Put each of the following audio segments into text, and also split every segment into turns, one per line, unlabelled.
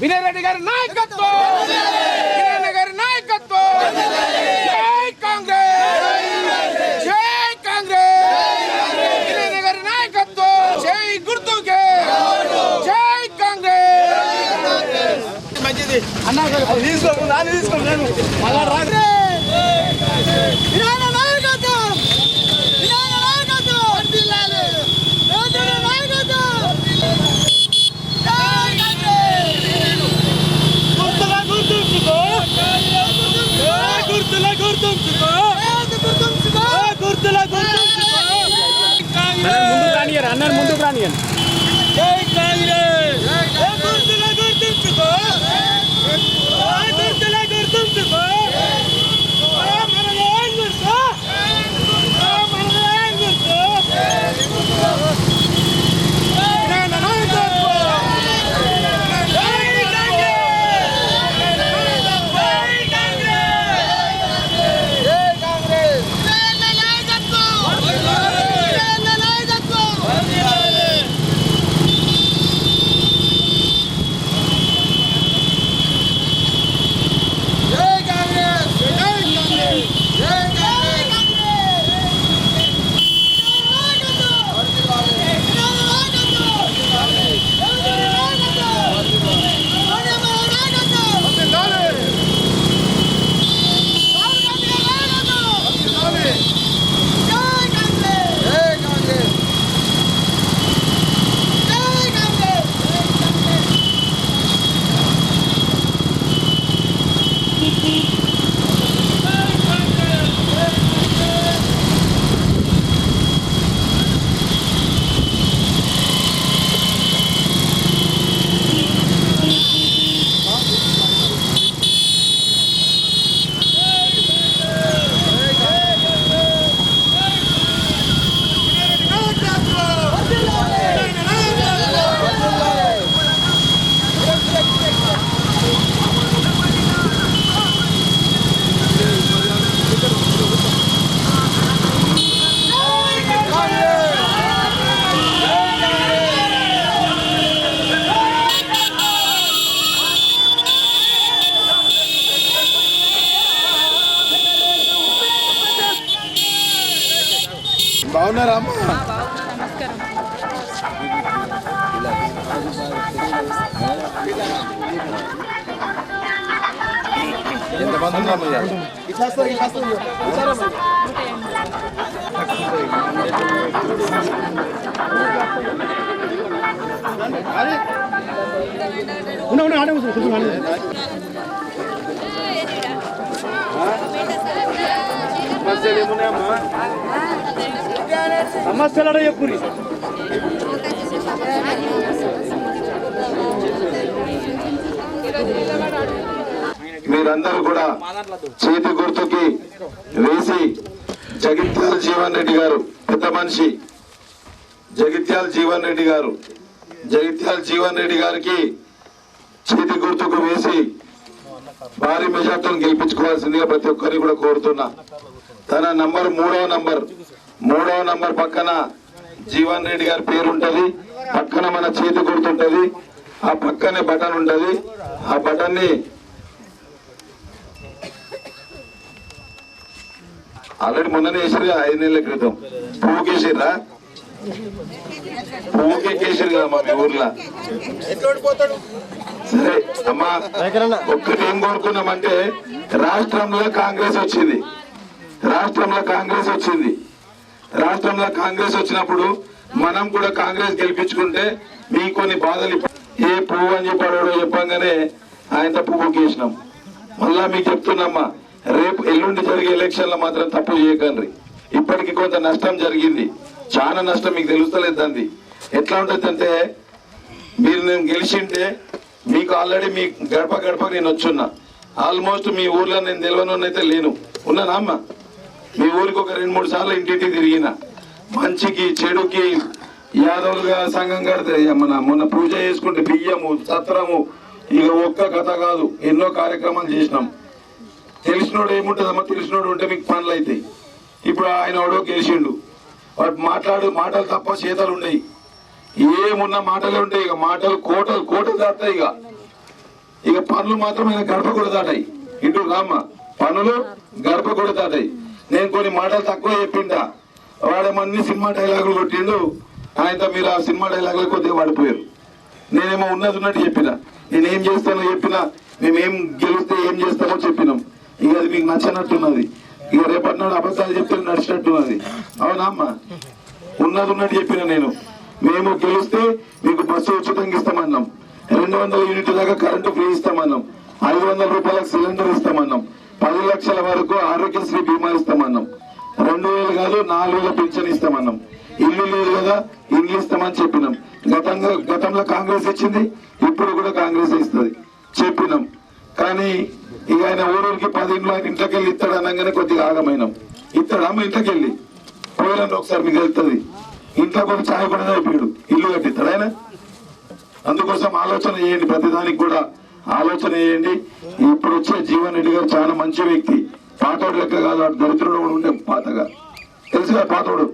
వినయ్ రెడ్డి గారి నాయకత్వం! వినయ్ గారి నాయకత్వం! జై కాంగ్రెస్! జై కాంగ్రెస్! వినయ్ గారి నాయకత్వం! జై గుర్తుకే! జై కాంగ్రెస్! మంచిది. అన్నా తీసుకో నాన్న Union. Yay! ఎంతమంది ఉన్నామయ్యా సమస్యలు ఏమున్నాయమ్మా
సమస్యలు
మీరందరూ కూడా చేతి గుర్తుకి వేసి జగిత్యాల జీవన్ రెడ్డి గారు పెద్ద మనిషి జగిత్యాల జీవన్ రెడ్డి గారు జగిత్యాల జీవన్ రెడ్డి గారికి చేతి గుర్తుకు వేసి భారీ మెజార్టీని గెలిపించుకోవాల్సిందిగా ప్రతి ఒక్కరిని కూడా కోరుతున్నా. తన నంబర్ మూడవ నంబర్ మూడవ నంబర్ పక్కన జీవన్ రెడ్డి గారి పేరు ఉంటుంది పక్కన మన చేతి గుర్తుంటది ఆ పక్కనే బటన్ ఉంటుంది. ఆ బటన్ని ఆల్రెడీ మొన్ననే వేసారు కదా ఐదు నెలల క్రితం. పువ్వుకి వేసిర్రా పువ్వుకి ఎక్కేసారు కదా మా ఊర్లో. సరే అమ్మా ఒక్కటి ఏం కోరుకున్నామంటే రాష్ట్రంలో కాంగ్రెస్ వచ్చింది. రాష్ట్రంలో కాంగ్రెస్ వచ్చింది. రాష్ట్రంలో కాంగ్రెస్ వచ్చినప్పుడు మనం కూడా కాంగ్రెస్ గెలిపించుకుంటే మీ కొన్ని బాధలు ఏ పువ్వు అని చెప్పాడో చెప్పంగానే ఆయనతో పువ్వు గీసినాం. మళ్ళా మీకు చెప్తున్నామ్మా రేపు ఎల్లుండి జరిగే ఎలక్షన్లో మాత్రం తప్పు చేయకండి. ఇప్పటికి కొంత నష్టం జరిగింది. చాలా నష్టం మీకు తెలుస్తలేదు దాన్ని ఎట్లా ఉంటుంది అంటే మీరు నేను గెలిచింటే మీకు ఆల్రెడీ మీ గడప గడప నేను వచ్చున్నా. ఆల్మోస్ట్ మీ ఊర్లో నేను తెలియని లేను. ఉన్నానా అమ్మ? మీ ఊరికి ఒక రెండు మూడు సార్లు ఇంటింటి తిరిగిన. మంచికి చెడుకి యాదవులుగా సంఘం కడితే మన మొన్న పూజ చేసుకుంటే బియ్యము సత్రము ఇక ఒక్క కథ కాదు. ఎన్నో కార్యక్రమాలు చేసినాం. తెలిసినోడు ఏముంటుందమ్మా తెలిసినోడు ఉంటే మీకు పనులు అవుతాయి ఇప్పుడు ఆయన ఎవడో గెలిచిండు. వాడు మాట్లాడు మాటలు తప్ప చేతలు ఉన్నాయి ఏమున్న మాటలే ఉంటాయి ఇక. మాటలు కోటలు కోటలు దాటాయి ఇక. ఇక పనులు మాత్రం ఆయన గడప కూడా దాటాయి. ఇటు రామ్మ పనులు గడప కూడా దాటాయి. నేను కొన్ని మాటలు తక్కువ చెప్పిండా. వాడేమన్ని సినిమా డైలాగులు కొట్టిండు. ఆయనతో మీరు ఆ సినిమా డైలాగులు కొద్దిగా పడిపోయారు నేనేమో ఉన్నది ఉన్నట్టు చెప్పిన. నేనేం చేస్తానో చెప్పినా మేమేం గెలిస్తే ఏం చేస్తామో చెప్పినాం. ఇక అది మీకు నచ్చనట్టున్నది. ఇక రేపటి నాడు అబద్ధాలు చెప్తే నడిచినట్టున్నది. అవునా అమ్మా? ఉన్నది ఉన్నట్టు చెప్పిన నేను. మేము గెలిస్తే మీకు బస్సు ఉచితంగా ఇస్తామన్నాం. రెండు వందల యూనిట్ దాకా కరెంటు ఫ్రీ ఇస్తామన్నాం. ఐదు వందల రూపాయలకు సిలిండర్ ఇస్తామన్నాం. పది లక్షల వరకు ఆరోగ్యశ్రీ బీమా ఇస్తామన్నాం. రెండు వేలు కాదు నాలుగు వేల పింఛన్ ఇస్తామన్నాం. ఇల్లు లేదు కదా ఇల్లు ఇస్తామని చెప్పినాం. గతంగా గతంలో కాంగ్రెస్ ఇచ్చింది ఇప్పుడు కూడా కాంగ్రెస్ ఇస్తుంది? చెప్పినాం. కానీ ఇక ఆయన ఊరికి పది ఇంట్లో ఆయన ఇంట్లోకి వెళ్ళి ఇస్తాడు అనగానే కొద్దిగా ఆగమైనాం. ఇస్తాడు అమ్మ ఇంట్లోకి వెళ్ళి పోయినండి ఒకసారి మీకు వెళ్తుంది ఇంట్లో కూడా ఛాయ్ కూడా అయిపోయాడు ఇల్లు కట్టిస్తాడు ఆయన. అందుకోసం ఆలోచన చేయండి ప్రతిదానికి కూడా ఆలోచన చేయండి. ఇప్పుడు వచ్చే జీవన్ రెడ్డి గారు చాలా మంచి వ్యక్తి. పాతోడు లెక్క కాదు దరిద్రుడు కూడా ఉండే పాతగా. తెలుసుగా పాతోడు?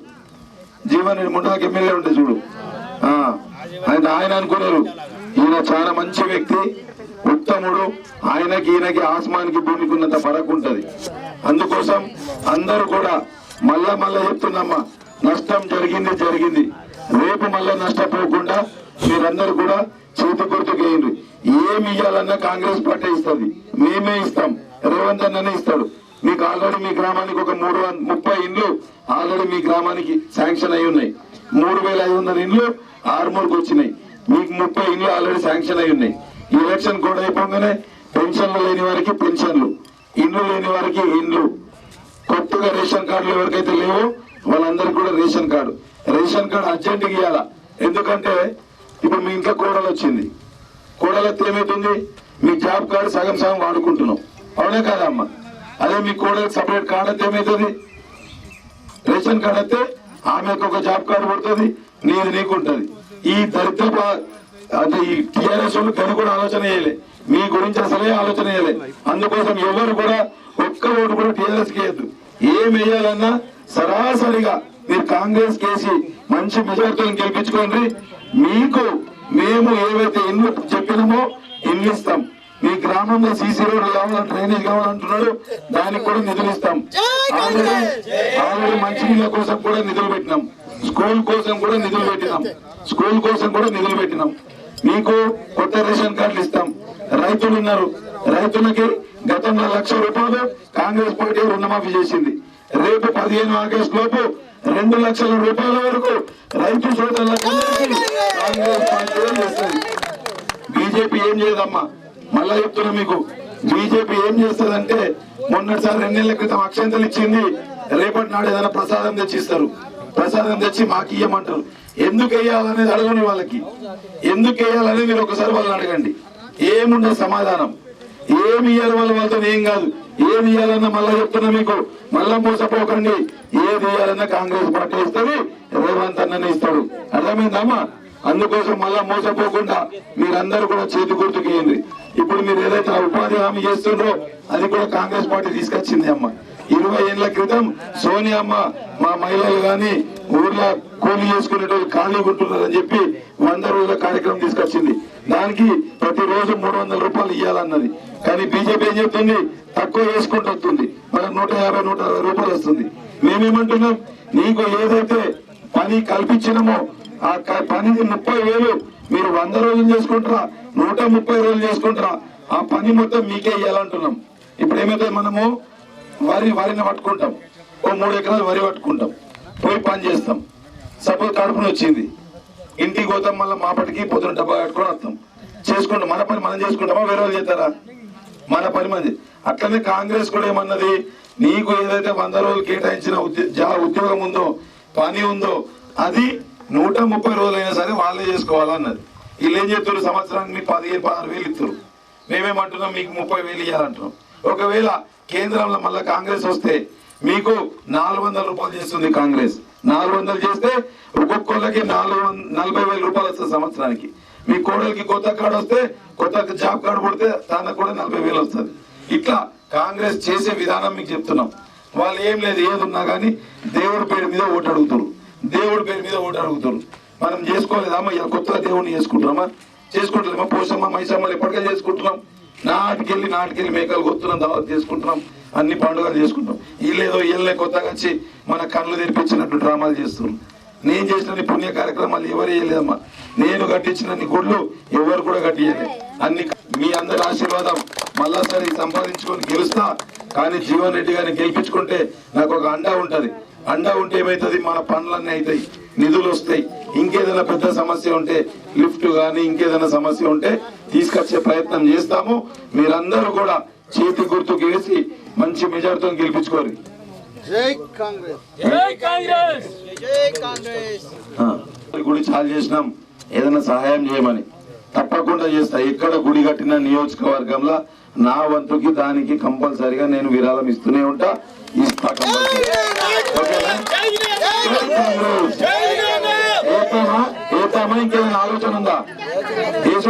జీవన్ రెడ్డి ఎమ్మెల్యే ఉంటే చూడు. ఆ, ఆయన ఆయన అనుకున్నారు. ఈయన చాలా మంచి వ్యక్తి ఉత్తముడు. ఆయనకి ఈయనకి ఆస్మానికి భూమికి ఉన్నంత పడకుంటది అందుకోసం అందరూ కూడా మళ్ళా మళ్ళా చెప్తున్నమ్మా నష్టం జరిగింది జరిగింది. రేపు మళ్ళా నష్టపోకుండా మీరందరూ కూడా చేతి గుర్తుకేయండి ఏమి ఇవ్వాలన్నా కాంగ్రెస్ పార్టీ ఇస్తుంది. మేమే ఇస్తాం. రేవంత్ అన్ననే ఇస్తాడు. మీకు ఆల్రెడీ మీ గ్రామానికి ఒక మూడు ముప్పై ఇండ్లు ఆల్రెడీ మీ గ్రామానికి శాంక్షన్ అయి ఉన్నాయి. మూడు వేల ఐదు వందల ఇండ్లు ఆరుమూరుకు వచ్చినాయి. మీకు ముప్పై ఇండ్లు ఆల్రెడీ శాంక్షన్ అయి ఉన్నాయి. ఎలక్షన్ కూడా అయిపోగానే పెన్షన్లు లేని వారికి పెన్షన్లు ఇండ్లు లేని వారికి ఇండ్లు. కొత్తగా రేషన్ కార్డులు ఎవరికైతే లేవో వాళ్ళందరికీ కూడా రేషన్ కార్డు. రేషన్ కార్డు అర్జెంటుగా ఇవ్వాలా ఎందుకంటే ఇప్పుడు మీ ఇంట్లో కోడలు వచ్చింది. కోడలు వస్తే ఏమైతుంది మీ జాబ్ కార్డు సగం సగం వాడుకుంటున్నాం. అవునే కాదమ్మా అదే మీ కోడలకు సపరేట్ కార్డు అయితే ఏమవుతుంది రేషన్ కార్డు అయితే ఆమెకు ఒక జాబ్ కార్డు పడుతుంది నీది నీకు ఈ దరిద్ర అంటే ఈ టిఆర్ఎస్ వాళ్ళు గది కూడా ఆలోచన చేయలే. మీ గురించి అసలే ఆలోచన చేయలే. అందుకోసం ఎవరు కూడా ఒక్క ఓటు కూడా టీఆర్ఎస్ వేయద్దు. ఏం వేయాలన్నా సరాసరిగా మీరు కాంగ్రెస్ కేసి మంచి మెజార్టీలను గెలిపించుకోండి. మీకు మేము ఏవైతే ఇల్లు చెప్పినామో ఇల్లు ఇస్తాం. మీ గ్రామంలో సీసీ రోడ్ కావాలని డ్రైనేజ్ కావాలంటున్నాడు దానికి కూడా నిధులు ఇస్తాం. ఆల్రెడీ మంచినీళ్ళ కోసం కూడా నిధులు పెట్టినాం. స్కూల్ కోసం కూడా నిధులు పెట్టినాం. స్కూల్ కోసం కూడా నిధులు పెట్టినాం. మీకు కొత్త రేషన్ కార్డులు ఇస్తాం. రైతులు ఉన్నారు. రైతులకి గతంలో లక్ష రూపాయలు కాంగ్రెస్ పార్టీ రుణమాఫీ చేసింది. రేపు పదిహేను ఆగస్టు లోపు రెండు లక్షల రూపాయల వరకు రైతు సోదరులకు కాంగ్రెస్ పార్టీ చేస్తుంది. బీజేపీ ఏం చేయదమ్మా? మళ్ళా చెప్తున్నా మీకు. బీజేపీ ఏం చేస్తుందంటే మొన్నటిసారి రెండు క్రితం అక్షంతలు ఇచ్చింది రేపటి నాడు ఏదైనా ప్రసాదం తెచ్చిస్తారు. ప్రసాదం తెచ్చి మాకు ఇయ్యమంటారు. ఎందుకు వేయాలనేది అడగండి వాళ్ళకి. ఎందుకు వేయాలనేది మీరు ఒకసారి వాళ్ళని అడగండి. ఏముండదు సమాధానం. ఏమి ఇయ్యాలి వాళ్ళ వాళ్ళతో ఏం కాదు. ఏది ఇయ్యాలన్నా మళ్ళా చెప్తున్నా మీకు. మళ్ళా మోసపోకండి. ఏది ఇయ్యాలన్నా కాంగ్రెస్ పార్టీ ఇస్తుంది రేవంత్ అన్ననే ఇస్తాడు. అర్థమైందమ్మా అందుకోసం మళ్ళా మోసపోకుండా మీరందరూ కూడా చేతి గుర్తుకేయండి ఇప్పుడు మీరు ఏదైతే ఆ ఉపాధి హామీ చేస్తుండ్రో అది కూడా కాంగ్రెస్ పార్టీ తీసుకొచ్చింది అమ్మ. ఇరవై ఏళ్ళ క్రితం సోనియా అమ్మ మా మహిళలు కానీ ఊర్లో కూలి చేసుకునేటోళ్ళు ఖాళీ ఉంటున్నారని చెప్పి వంద రోజుల కార్యక్రమం తీసుకొచ్చింది. దానికి ప్రతిరోజు మూడు వందల రూపాయలు ఇవ్వాలన్నది కానీ బీజేపీ ఏం చెప్తుంది? తక్కువ వేసుకుంటూ వస్తుంది. మనకు నూట యాభై నూట అరవై రూపాయలు వస్తుంది. మేమేమంటున్నాం? నీకు ఏదైతే పని కల్పించినమో ఆ పనిది ముప్పై వేలు. మీరు వంద రోజులు చేసుకుంటారా నూట ముప్పై రోజులు చేసుకుంటారా. ఆ పని మొత్తం మీకే ఇవ్వాలంటున్నాం ఇప్పుడు ఏమైతే మనము? వరి వరిని పట్టుకుంటాం. ఓ మూడు ఎకరాలు వరి పట్టుకుంటాం. పోయి పని చేస్తాం. సపోజ్ కడుపుని వచ్చింది. ఇంటికి పోతాం మళ్ళీ మాపటికి పొద్దున డబ్బా కట్టుకొని వస్తాం. చేసుకుంటాం. మన పని మనం చేసుకుంటామా? వేరే వాళ్ళు చేస్తారా? మన పని మంది అట్లనే కాంగ్రెస్ కూడా ఏమన్నది? నీకు ఏదైతే వంద రోజులు కేటాయించిన ఉద్యోగం ఉందో పని ఉందో అది నూట ముప్పై రోజులైనా సరే వాళ్ళే చేసుకోవాలన్నది. వీళ్ళు ఏం చెప్తారు సంవత్సరానికి మీకు పదిహేను పదహారు వేలు ఇస్తారు మేమేమంటున్నాం? మీకు ముప్పై వేలు ఇవ్వాలంటున్నాం ఒకవేళ కేంద్రంలో మళ్ళీ కాంగ్రెస్ వస్తే మీకు నాలుగు వందల రూపాయలు చేస్తుంది కాంగ్రెస్. నాలుగు వందలు చేస్తే ఒక్కొక్కళ్ళకి నాలుగు నలభై వేల రూపాయలు వస్తుంది సంవత్సరానికి. మీ కోడలికి కొత్త కార్డు వస్తే కొత్త జాబ్ కార్డు పుడితే తనకు కూడా నలభై వేలు వస్తుంది. ఇట్లా కాంగ్రెస్ చేసే విధానం మీకు చెప్తున్నాం. వాళ్ళు ఏం లేదు ఏది ఉన్నా కానీ దేవుడి పేరు మీద ఓటు అడుగుతారు దేవుడి పేరు మీద ఓటు అడుగుతారు. మనం చేసుకోలేదమ్మా ఇలా కొత్తగా దేవుడిని చేసుకుంటున్నామా? చేసుకుంటలేమా? పోసమ్మ మైసమ్మలు ఎప్పటికే చేసుకుంటున్నాం. నాటికెళ్ళి నాటికెళ్ళి మేకలు కొత్తున్నాం దావత్ చేసుకుంటున్నాం. అన్ని పండుగలు చేసుకుంటాం వీళ్ళేదో వీళ్ళే కొత్తగా వచ్చి మన కళ్ళు తెరిపించినట్టు డ్రామాలు చేస్తున్నాం నేను చేసిన పుణ్య కార్యక్రమాలు ఎవరు చేయలేదమ్మా. నేను కట్టించిన నీ గుళ్ళు ఎవరు కూడా కట్టియలేదు అన్ని మీ అందరి ఆశీర్వాదం మళ్ళా సరే సంపాదించుకొని గెలుస్తా. కానీ జీవన్ రెడ్డి గారిని గెలిపించుకుంటే నాకు ఒక అండా ఉంటుంది. అండా ఉంటే ఏమైతుంది? మన పనులన్నీ అవుతాయి నిధులు వస్తాయి. ఇంకేదైనా పెద్ద సమస్య ఉంటే లిఫ్ట్ కానీ ఇంకేదైనా సమస్య ఉంటే తీసుకొచ్చే ప్రయత్నం చేస్తాము. మీరందరూ కూడా చేతి గుర్తుకు వేసి మంచి మెజార్టీతో గెలిపించుకోరు
జై కాంగ్రెస్.
జై కాంగ్రెస్!
జై కాంగ్రెస్.
ఆ, గుడి చాలు చేసినాం. ఏదైనా సహాయం చేయమని. తప్పకుండా చేస్తా. ఎక్కడ గుడి కట్టిన నియోజకవర్గంలో నా వంతుకి దానికి కంపల్సరిగా నేను విరాళం ఇస్తూనే ఉంటా. ఇస్తా కంపల్సరీ ఇంకేమైనా ఆలోచన ఉందా?